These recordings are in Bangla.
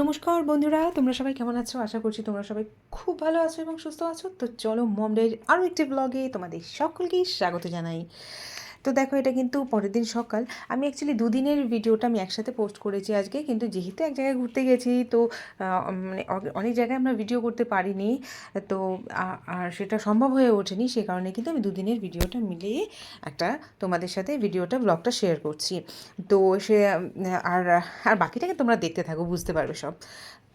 নমস্কার বন্ধুরা, তোমরা সবাই কেমন আছো? আশা করছি তোমরা সবাই খুব ভালো আছো এবং সুস্থ আছো। তো চলো মমডের আরও একটি ব্লগে তোমাদের সকলকেই স্বাগত জানাই। তো দেখো এটা কিন্তু পরের দিন সকাল। আমি অ্যাকচুয়ালি দুদিনের ভিডিওটা আমি একসাথে পোস্ট করেছি আজকে, কিন্তু যেহেতু এক জায়গায় ঘুরতে গেছি, তো মানে অনেক জায়গায় আমরা ভিডিও করতে পারিনি, তো আর সেটা সম্ভব হয়ে ওঠেনি, সে কারণে কিন্তু আমি দুদিনের ভিডিওটা মিলিয়ে একটা তোমাদের সাথে ভিডিওটা ব্লগটা শেয়ার করছি। তো সে আর আর বাকিটাকে তোমরা দেখতে থাকো, বুঝতে পারবে সব।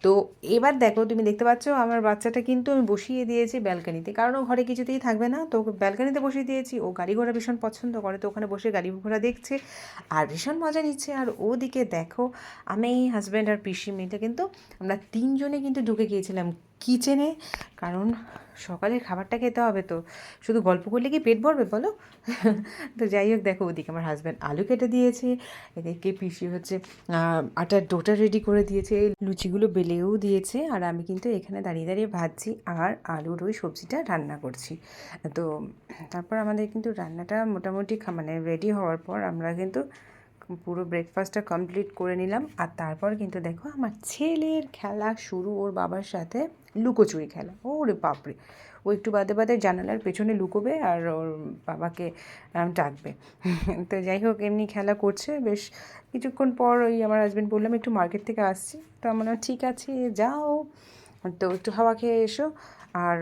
তো এবার দেখো, তুমি দেখতে পাচ্ছ আমার বাচ্চাটা কিন্তু আমি বসিয়ে দিয়েছি ব্যালকানিতে। কারণ ও ঘরে কিছুতেই থাকবে না, তো ব্যালকানিতে বসিয়ে দিয়েছি। ও গাড়ি ঘোড়া ভীষণ পছন্দ করে, তো ওখানে বসে গাড়ি ঘোড়া দেখছে আর ভীষণ মজা নিচ্ছে। আর ওদিকে দেখো, আমি হাজব্যান্ড আর পিসি মেয়েটা কিন্তু আমরা তিনজনে কিন্তু ঢুকে গিয়েছিলাম কিচেনে, কারণ সকালের খাবারটা খেতে হবে তো। শুধু গল্প করলে কি পেট ভরবে বলো? তো যাই হোক, দেখো ওদিকে আমার হাজব্যান্ড আলু কেটে দিয়েছে এদিকে পিসি হচ্ছে আটার ডোটা রেডি করে দিয়েছে, লুচিগুলো বেলেও দিয়েছে, আর আমি কিন্তু এখানে দাঁড়িয়ে দাঁড়িয়ে ভাজছি আর আলুর ওই সবজিটা রান্না করছি। তো তারপর আমাদের কিন্তু রান্নাটা মোটামুটি মানে রেডি হওয়ার পর আমরা কিন্তু পুরো ব্রেকফাস্টটা কমপ্লিট করে নিলাম। আর তারপর কিন্তু দেখো আমার ছেলের খেলা শুরু, ওর বাবার সাথে লুকোচুরি খেলা। ওরে বাপরে। ও একটু বাদে বাদে জানালার পেছনে লুকোবে আর ওর বাবাকে ডাকবে। তো যাই হোক, এমনি খেলা করছে। বেশ কিছুক্ষণ পর ওই আমার হাজব্যান্ড বললাম, একটু মার্কেট থেকে আসছি। তো আমার ঠিক আছে, যাও। তো একটু হাওয়া খেয়ে এসো। আর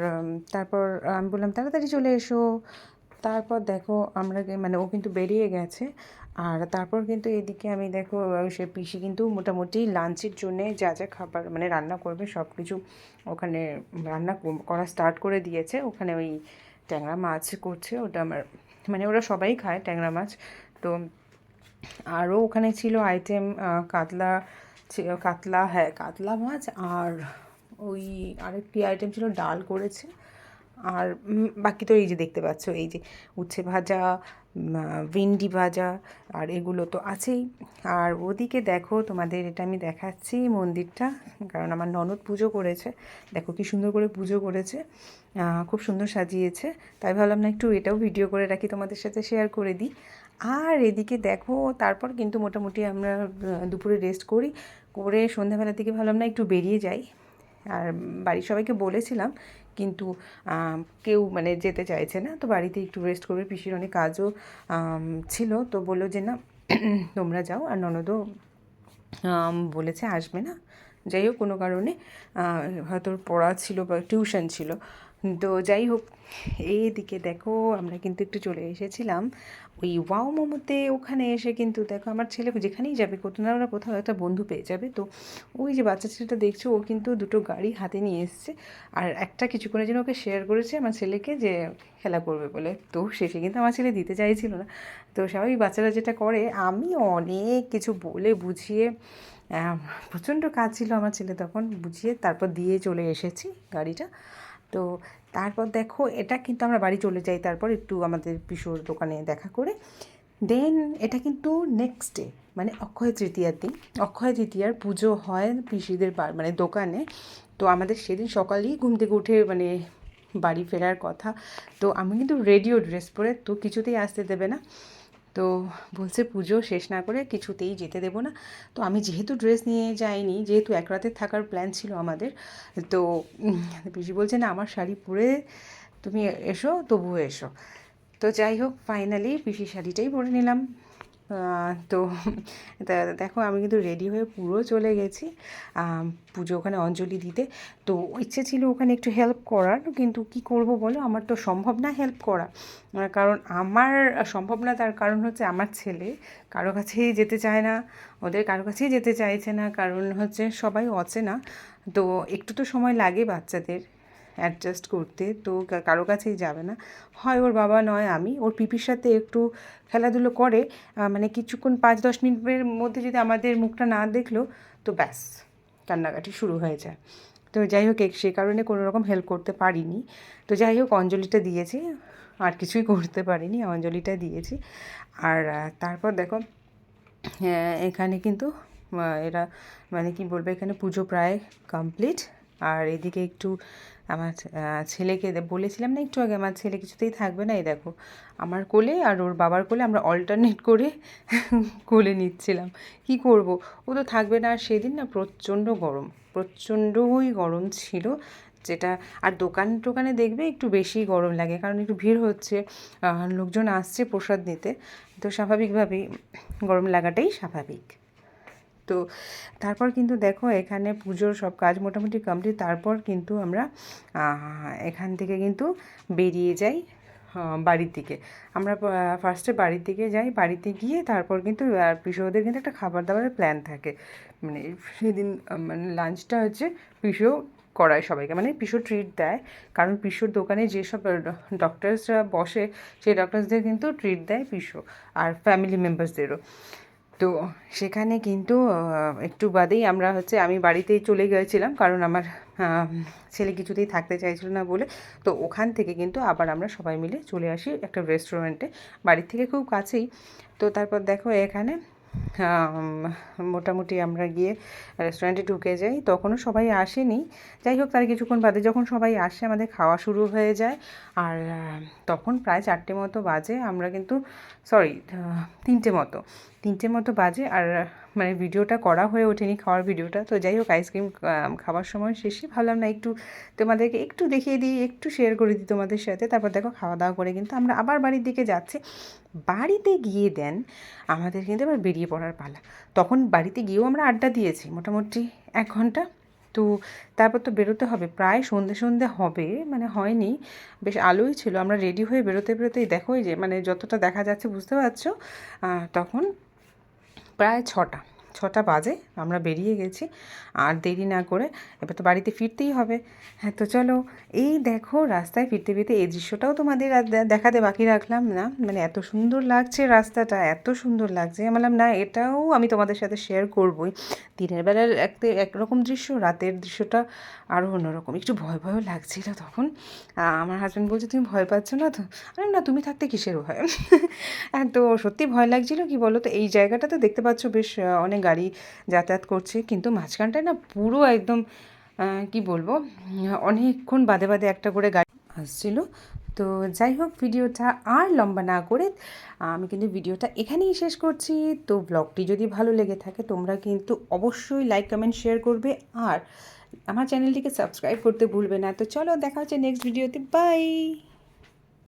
তারপর, আমি বললাম, তাড়াতাড়ি চলে এসো। তারপর দেখো আমরা মানে ও কিন্তু বেরিয়ে গেছে। আর তারপর কিন্তু এদিকে আমি দেখো সে পিসি কিন্তু মোটামুটি লাঞ্চের জন্যে যা যা খাবার মানে রান্না করবে সব কিছু ওখানে রান্না করা স্টার্ট করে দিয়েছে। ওখানে ওই ট্যাংরা মাছ করছে, ওটা আমার মানে ওরা সবাই খায় ট্যাংরা মাছ। তো আরও ওখানে ছিল আইটেম কাতলা ছি- কাতলা হ্যাঁ কাতলা মাছ আর ওই আরেকটি আইটেম ছিল ডাল করেছে। আর বাকি তো এই যে দেখতে পাচ্ছ, এই যে উচ্ছে ভাজা ভেন্ডি ভাজা, আর এগুলো তো আছেই। আর ওদিকে দেখো, তোমাদের এটা আমি দেখাচ্ছি মন্দিরটা, কারণ আমার ননদ পুজো করেছে। দেখো কি সুন্দর করে পুজো করেছে খুব সুন্দর সাজিয়েছে। তাই ভাবলাম না একটু এটাও ভিডিও করে রাখি, তোমাদের সাথে শেয়ার করে দিই। আর এদিকে দেখো, তারপর কিন্তু মোটামুটি আমরা দুপুরে রেস্ট করি, করে সন্ধ্যাবেলার দিকে ভাবলাম না একটু বেরিয়ে যাই। আর বাড়ির সবাইকে বলেছিলাম, কিন্তু কেউ মানে যেতে চাইছে না। তো বাড়িতে একটু রেস্ট করবে। পিসির অনেক কাজও ছিল। তো বলল যে, না, তোমরা যাও। আর ননদও বলেছে, আসবে না। যাই হোক, কোনো কারণে হয়তো পড়া ছিল বা টিউশন ছিল। তো যাই হোক এইদিকে দেখো, আমরা কিন্তু একটু চলে এসেছিলাম। ওই ওয়াও মোমোতে ওখানে এসে কিন্তু দেখো আমার ছেলে যেখানেই যাবে কোথাও না কোথাও একটা বন্ধু পেয়ে যাবে। তো ওই যে বাচ্চা ছেলেটা দেখছ, ও কিন্তু দুটো গাড়ি হাতে নিয়ে এসছে। আর একটা কিছুক্ষণের জন্য ওকে শেয়ার করেছে আমার ছেলেকে যে খেলা করবে বলে। তো শেষে কিন্তু আমার ছেলে দিতে চাইছিল না। তো স্বাভাবিক বাচ্চারা যেটা করে, আমি অনেক কিছু বলে বুঝিয়ে প্রচণ্ড কাজ ছিল আমার ছেলে তখন, বুঝিয়ে তারপর দিয়ে চলে এসেছি গাড়িটা। তো তারপর দেখো, এটা কিন্তু আমরা বাড়ি চলে যাই তারপর একটু আমাদের পিসোর দোকানে দেখা করে। দেন এটা কিন্তু নেক্সট ডে মানে অক্ষয় তৃতীয়ার দিন। অক্ষয় তৃতীয়ার পুজো হয় পিসিদের মানে দোকানে। তো আমাদের সেদিন সকালেই ঘুম থেকে উঠে মানে বাড়ি ফেরার কথা। তো আমি কিন্তু রেডিও ড্রেস পরে, তো কিছুতেই আসতে দেবে না। তো বলছে পুজো শেষ না করে কিছুতেই যেতে দেবো না। তো আমি যেহেতু ড্রেস নিয়ে যাইনি, যেহেতু এক রাতে থাকার প্ল্যান ছিল আমাদের, তো পিসি বলছে, না, আমার শাড়ি পরে তুমি এসো, তবুও এসো। তো যাই হোক ফাইনালি পিসি শাড়িটাই পরে নিলাম। তো দেখো, আমি কিন্তু রেডি হয়ে পুরো চলে গেছি পুজো ওখানে অঞ্জলি দিতে। তো ইচ্ছে ছিল ওখানে একটু হেল্প করার, কিন্তু কি করব বলো? আমার তো সম্ভব না হেল্প করা। কারণ আমার, সম্ভব না, তার কারণ হচ্ছে আমার ছেলে। কারও কাছেই যেতে চায় না, ওদের কারও কাছেই যেতে চাইছে না, কারণ হচ্ছে সবাই অচেনা। তো একটু তো সময় লাগে বাচ্চাদের। অ্যাডজাস্ট করতে তো কারও কাছেই যাবে না। হয় ওর বাবা নয় আমি। ওর পিপির সাথে একটু খেলাধুলো করে মানে কিছুক্ষণ পাঁচ দশ মিনিটের মধ্যে যদি আমাদের মুখটা না দেখল তো ব্যাস কান্নাকাটি শুরু হয়ে যায়। তো যাই হোক এ- সে কারণে কোনো রকম হেল্প করতে পারিনি। তো যাই হোক অঞ্জলিটা দিয়েছি। আর কিছুই করতে পারিনি অঞ্জলিটা দিয়েছি। আর তারপর দেখো হ্যাঁ, এখানে কিন্তু এরা মানে কি বলব এখানে পুজো প্রায় কমপ্লিট আর এদিকে একটু আমার ছেলেকে বলেছিলাম না একটু আগে, আমার ছেলে কিছুতেই থাকবে না, এই দেখো, আমার কোলে আর ওর বাবার কোলে আমরা অল্টারনেট করে কোলে নিচ্ছিলাম। কি করব? ও তো থাকবে না, আর সেদিন না প্রচণ্ড গরম, প্রচণ্ডই গরম ছিল, যেটা, আর দোকান টোকানে দেখবে একটু বেশি গরম লাগে, কারণ একটু ভিড় হচ্ছে লোকজন আসছে প্রসাদ নিতে, তো স্বাভাবিকভাবেই গরম লাগাটাই স্বাভাবিক। তো তারপর কিন্তু দেখো এখানে পুজোর সব কাজ মোটামুটি কমপ্লিট তারপর কিন্তু আমরা এখান থেকে কিন্তু বেরিয়ে যাই বাড়ির দিকে। আমরা ফার্স্টে বাড়ির দিকে যাই, বাড়িতে গিয়ে তারপর কিন্তু পিসোদের কিন্তু একটা খাবার দাবারের প্ল্যান থাকে। মানে সেদিন মানে লাঞ্চটা হচ্ছে পিসো করায় সবাইকে মানে পিসো ট্রিট দেয়। কারণ পিসোর দোকানে যেসব ডক্টরসরা বসে, সেই ডক্টরসদের কিন্তু ট্রিট দেয় পিসো আর ফ্যামিলি মেম্বার্সদেরও তো সেখানে কিন্তু একটু বাদেই আমরা হচ্ছে, আমি বাড়িতেই চলে গিয়েছিলাম, কারণ আমার ছেলে কিছুতেই থাকতে চাইছিল না বলে। তো ওখান থেকে কিন্তু আবার আমরা সবাই মিলে চলে আসি একটা রেস্টুরেন্টে বাড়ির থেকে খুব কাছেই। তো তারপর দেখো এখানে মোটামুটি আমরা গিয়ে রেস্টুরেন্টে ঢুকে যাই। তখনও সবাই আসেনি। যাই হোক, তার কিছুক্ষণ বাদে যখন সবাই আসে, আমাদের খাওয়া শুরু হয়ে যায়। আর তখন প্রায় চারটে মতো বাজে। আমরা কিন্তু সরি তিনটে মতো। তিনটে মতো বাজে। আর মানে ভিডিওটা করা হয়ে ওঠেনি খাওয়ার ভিডিওটা। তো যাই হোক, আইসক্রিম খাওয়ার সময় শেষে ভাবলাম না একটু তোমাদেরকে একটু দেখিয়ে দিই, একটু শেয়ার করে দিই তোমাদের সাথে। তারপর দেখো খাওয়া দাওয়া করে কিন্তু আমরা আবার বাড়ির দিকে যাচ্ছি। বাড়িতে গিয়ে দেন আমাদের কিন্তু এবার বেরিয়ে পড়ার পালা। তখন বাড়িতে গিয়েও আমরা আড্ডা দিয়েছি মোটামুটি এক ঘণ্টা। তো তারপর তো বেরোতে হবে, প্রায় সন্ধে সন্ধে হবে মানে হয়নি। বেশ আলোই ছিল, আমরা রেডি হয়ে বেরোতে বেরোতেই দেখো এই যে মানে যতটা দেখা যাচ্ছে বুঝতে পারছ? তখন প্রায় ছটা। ছটা বাজে, আমরা বেরিয়ে গেছি। আর দেরি না করে এবার তো বাড়িতে ফিরতেই হবে। হ্যাঁ তো চলো, এই দেখো রাস্তায় ফিরতে ফিরতে এই দৃশ্যটাও তোমাদের দেখাতে বাকি রাখলাম না। মানে এত সুন্দর লাগছে রাস্তাটা, এত সুন্দর লাগছে। বললাম, না, এটাও আমি তোমাদের সাথে শেয়ার করবই। দিনের বেলার একটা একরকম দৃশ্য, রাতের দৃশ্যটা আরও অন্যরকম। একটু ভয় ভয়ও লাগছিল তখন। আমার হাজব্যান্ড বলছে, তুমি ভয় পাচ্ছ না তো? আরে না, তুমি থাকতে কিসের ভয়? হ্যাঁ তো সত্যি ভয় লাগছিল, কি বলো তো এই জায়গাটা তো দেখতে পাচ্ছ বেশ অনেক গাড়ি যাতায়াত করছে, কিন্তু মাঝখানটায় না পুরো একদম কি বলব, অনেকক্ষণ বাদে বাদে একটা করে গাড়ি আসছিল। তো যাই হোক, ভিডিওটা আর লম্বা না করে, আমি কিন্তু ভিডিওটা এখানেই শেষ করছি। তো ব্লগটি যদি ভালো লেগে থাকে, তোমরা কিন্তু অবশ্যই লাইক কমেন্ট শেয়ার করবে। আর আমার চ্যানেলটিকে সাবস্ক্রাইব করতে ভুলবে না। তো চলো, দেখা হচ্ছে নেক্সট ভিডিওতে বাই